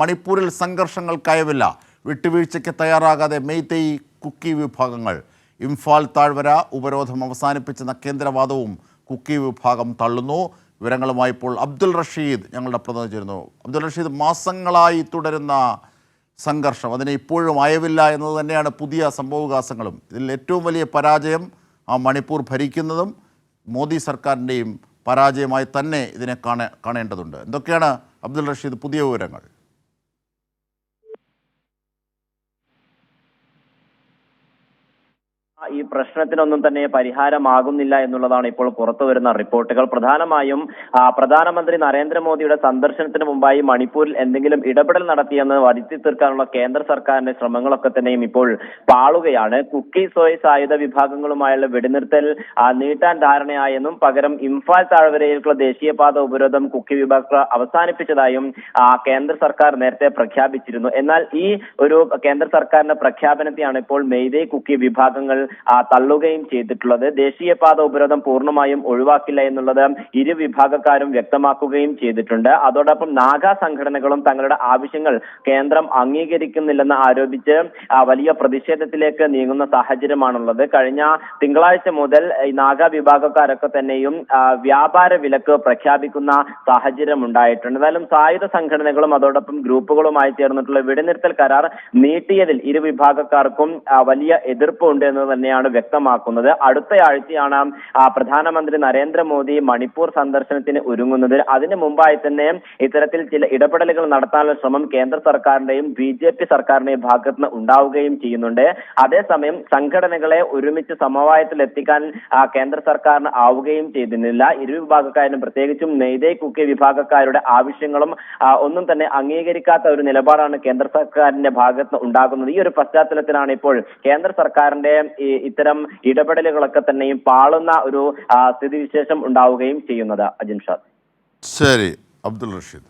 മണിപ്പൂരിൽ സംഘർഷങ്ങൾ കയവില്ല. വിട്ടുവീഴ്ചയ്ക്ക് തയ്യാറാകാതെ മെയ്തെയ് കുക്കി വിഭാഗങ്ങൾ. ഇംഫാൽ താഴ്വര ഉപരോധം അവസാനിപ്പിച്ചെന്ന കേന്ദ്രവാദവും കുക്കി വിഭാഗം തള്ളുന്നു. വിവരങ്ങളുമായി ഇപ്പോൾ അബ്ദുൾ റഷീദ് ഞങ്ങളുടെ പ്രതിനിധി ചേരുന്നു അബ്ദുൾ റഷീദ് മാസങ്ങളായി തുടരുന്ന സംഘർഷം. അതിന് ഇപ്പോഴും അയവില്ല എന്നത് തന്നെയാണ് പുതിയ സംഭവവികാസങ്ങളും. ഇതിൽ ഏറ്റവും വലിയ പരാജയം ആ മണിപ്പൂർ ഭരിക്കുന്നതും മോദി സർക്കാരിന്റെയും പരാജയമായി തന്നെ ഇതിനെ കാണേ കാണേണ്ടതുണ്ട്. എന്തൊക്കെയാണ് അബ്ദുൾ റഷീദ് പുതിയ വിവരങ്ങൾ? ഈ പ്രശ്നത്തിനൊന്നും തന്നെ പരിഹാരമാകുന്നില്ല എന്നുള്ളതാണ് ഇപ്പോൾ പുറത്തു വരുന്ന റിപ്പോർട്ടുകൾ. പ്രധാനമായും പ്രധാനമന്ത്രി നരേന്ദ്രമോദിയുടെ സന്ദർശനത്തിന് മുമ്പായി മണിപ്പൂരിൽ എന്തെങ്കിലും ഇടപെടൽ നടത്തിയെന്ന് വരുത്തി തീർക്കാനുള്ള കേന്ദ്ര സർക്കാരിന്റെ ശ്രമങ്ങളൊക്കെ തന്നെയും ഇപ്പോൾ പാളുകയാണ്. കുക്കി സോയ് സായുധ വിഭാഗങ്ങളുമായുള്ള വെടിനിർത്തൽ നീട്ടാൻ ധാരണയായെന്നും പകരം ഇംഫാൽ താഴ്വരയിലേക്കുള്ള ദേശീയപാത ഉപരോധം കുക്കി വിഭാഗ അവസാനിപ്പിച്ചതായും കേന്ദ്ര സർക്കാർ നേരത്തെ പ്രഖ്യാപിച്ചിരുന്നു. എന്നാൽ ഈ ഒരു കേന്ദ്ര സർക്കാരിന്റെ പ്രഖ്യാപനത്തെയാണ് ഇപ്പോൾ മെയ്തേ കുക്കി വിഭാഗങ്ങൾ തള്ളുകയും ചെയ്തിട്ടുള്ളത്. ദേശീയപാത ഉപരോധം പൂർണമായും ഒഴിവാക്കില്ല എന്നുള്ളത് ഇരു വിഭാഗക്കാരും വ്യക്തമാക്കുകയും ചെയ്തിട്ടുണ്ട്. അതോടൊപ്പം നാഗ സംഘടനകളും തങ്ങളുടെ ആവശ്യങ്ങൾ കേന്ദ്രം അംഗീകരിക്കുന്നില്ലെന്ന് ആരോപിച്ച് വലിയ പ്രതിഷേധത്തിലേക്ക് നീങ്ങുന്ന സാഹചര്യമാണുള്ളത്. കഴിഞ്ഞ തിങ്കളാഴ്ച മുതൽ നാഗ വിഭാഗക്കാരൊക്കെ തന്നെയും വ്യാപാര വിലക്ക് പ്രഖ്യാപിക്കുന്ന സാഹചര്യം ഉണ്ടായിട്ടുണ്ട് എന്തായാലും സായുധ സംഘടനകളും അതോടൊപ്പം ഗ്രൂപ്പുകളുമായി ചേർന്നിട്ടുള്ള വെടിനിർത്തൽ കരാർ നീട്ടിയതിൽ ഇരു വിഭാഗക്കാർക്കും വലിയ എതിർപ്പുണ്ട് എന്ന് തന്നെയാണ് വ്യക്തമാക്കുന്നത്. അടുത്ത ആഴ്ചയാണ് പ്രധാനമന്ത്രി നരേന്ദ്രമോദി മണിപ്പൂർ സന്ദർശനത്തിന് ഒരുങ്ങുന്നത്. അതിനു മുമ്പായി തന്നെ ഇത്തരത്തിൽ ചില ഇടപെടലുകൾ നടത്താനുള്ള ശ്രമം കേന്ദ്ര സർക്കാരിന്റെയും ബി ജെ പി സർക്കാരിന്റെയും ഭാഗത്ത് നിന്ന് ഉണ്ടാവുകയും ചെയ്യുന്നുണ്ട്. അതേസമയം സംഘടനകളെ ഒരുമിച്ച് സമവായത്തിൽ എത്തിക്കാൻ കേന്ദ്ര സർക്കാരിന് ആവുകയും ചെയ്തിരുന്നില്ല. ഇരു വിഭാഗക്കാരും പ്രത്യേകിച്ചും നെയ്തേ കുക്കി വിഭാഗക്കാരുടെ ആവശ്യങ്ങളും ഒന്നും തന്നെ അംഗീകരിക്കാത്ത ഒരു നിലപാടാണ് കേന്ദ്ര സർക്കാരിന്റെ ഭാഗത്ത് ഉണ്ടാകുന്നത്. ഈ ഒരു പശ്ചാത്തലത്തിലാണ് ഇപ്പോൾ കേന്ദ്ര സർക്കാരിന്റെ ഈ ഇത്തരം ഇടപെടലുകളൊക്കെ തന്നെയും പാളുന്ന ഒരു സ്ഥിതിവിശേഷം ഉണ്ടാവുകയും ചെയ്യുന്നത് അജിൻഷാദ് ശരി അബ്ദുൾ റഷീദ്.